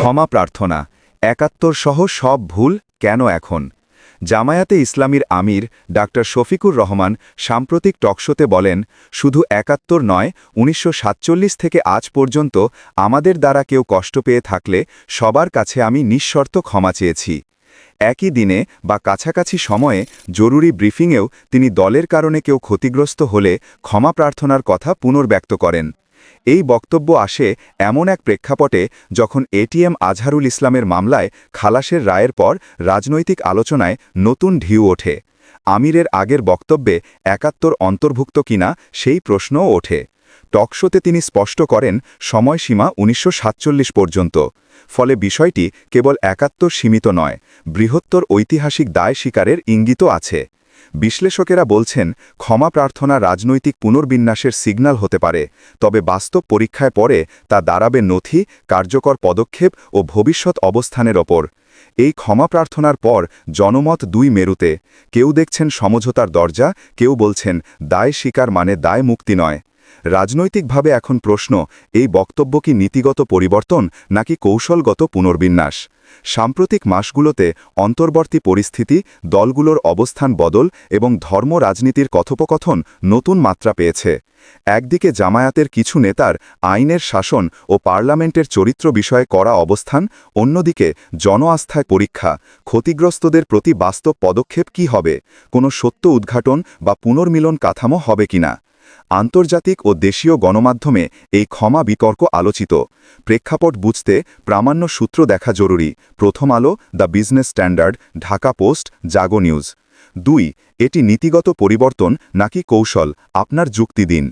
ক্ষমা প্রার্থনা। একাত্তর সহ সব ভুল কেন এখন? জামায়াতে ইসলামীর আমির ডাক্তার শফিকুর রহমান সাম্প্রতিক টকশোতে বলেন, শুধু একাত্তর নয়, উনিশশো থেকে আজ পর্যন্ত আমাদের দ্বারা কেউ কষ্ট পেয়ে থাকলে সবার কাছে আমি নিঃশর্ত ক্ষমা চেয়েছি। একই দিনে বা কাছাকাছি সময়ে জরুরি ব্রিফিংয়েও তিনি দলের কারণে কেউ ক্ষতিগ্রস্ত হলে ক্ষমা প্রার্থনার কথা পুনর্ব্যক্ত করেন। এই বক্তব্য আসে এমন এক প্রেক্ষাপটে যখন এটিএম আজহারুল ইসলামের মামলায় খালাসের রায়ের পর রাজনৈতিক আলোচনায় নতুন ঢিউ ওঠে। আমিরের আগের বক্তব্যে একাত্তর অন্তর্ভুক্ত কিনা সেই প্রশ্নও ওঠে। টকশোতে তিনি স্পষ্ট করেন, সময়সীমা উনিশশো সাতচল্লিশ পর্যন্ত। ফলে বিষয়টি কেবল একাত্তর সীমিত নয়, বৃহত্তর ঐতিহাসিক দায় স্বীকারের ইঙ্গিতও আছে। বিশ্লেষকেরা বলছেন, ক্ষমা প্রার্থনা রাজনৈতিক পুনর্বিন্যাসের সিগন্যাল হতে পারে, তবে বাস্তব পরীক্ষায় পরে তা দাঁড়াবে নথি, কার্যকর পদক্ষেপ ও ভবিষ্যৎ অবস্থানের ওপর। এই ক্ষমা প্রার্থনার পর জনমত দুই মেরুতে, কেউ দেখছেন সমঝোতার দরজা, কেউ বলছেন দায় স্বীকার মানে দায় মুক্তি নয়। রাজনৈতিকভাবে এখন প্রশ্ন, এই বক্তব্য কি নীতিগত পরিবর্তন নাকি কৌশলগত পুনর্বিন্যাস? সাম্প্রতিক মাসগুলোতে অন্তর্বর্তী পরিস্থিতি, দলগুলোর অবস্থান বদল এবং ধর্ম রাজনীতির কথোপকথন নতুন মাত্রা পেয়েছে। একদিকে জামায়াতের কিছু নেতার আইনের শাসন ও পার্লামেন্টের চরিত্র বিষয়ে করা অবস্থান, অন্যদিকে জন আস্থায় পরীক্ষা, ক্ষতিগ্রস্তদের প্রতি বাস্তব পদক্ষেপ কি হবে, কোনো সত্য উদ্ঘাটন বা পুনর্মিলন কাঠামো হবে কিনা। আন্তর্জাতিক ও দেশীয় গণমাধ্যমে এই ক্ষমা বিতর্ক আলোচিত। প্রেক্ষাপট বুঝতে প্রামাণ্য সূত্র দেখা জরুরি। Prothom Alo, the Business Standard, Dhaka post, Jago news. দুই, এটি নীতিগত পরিবর্তন নাকি কৌশল? আপনার যুক্তি দিন।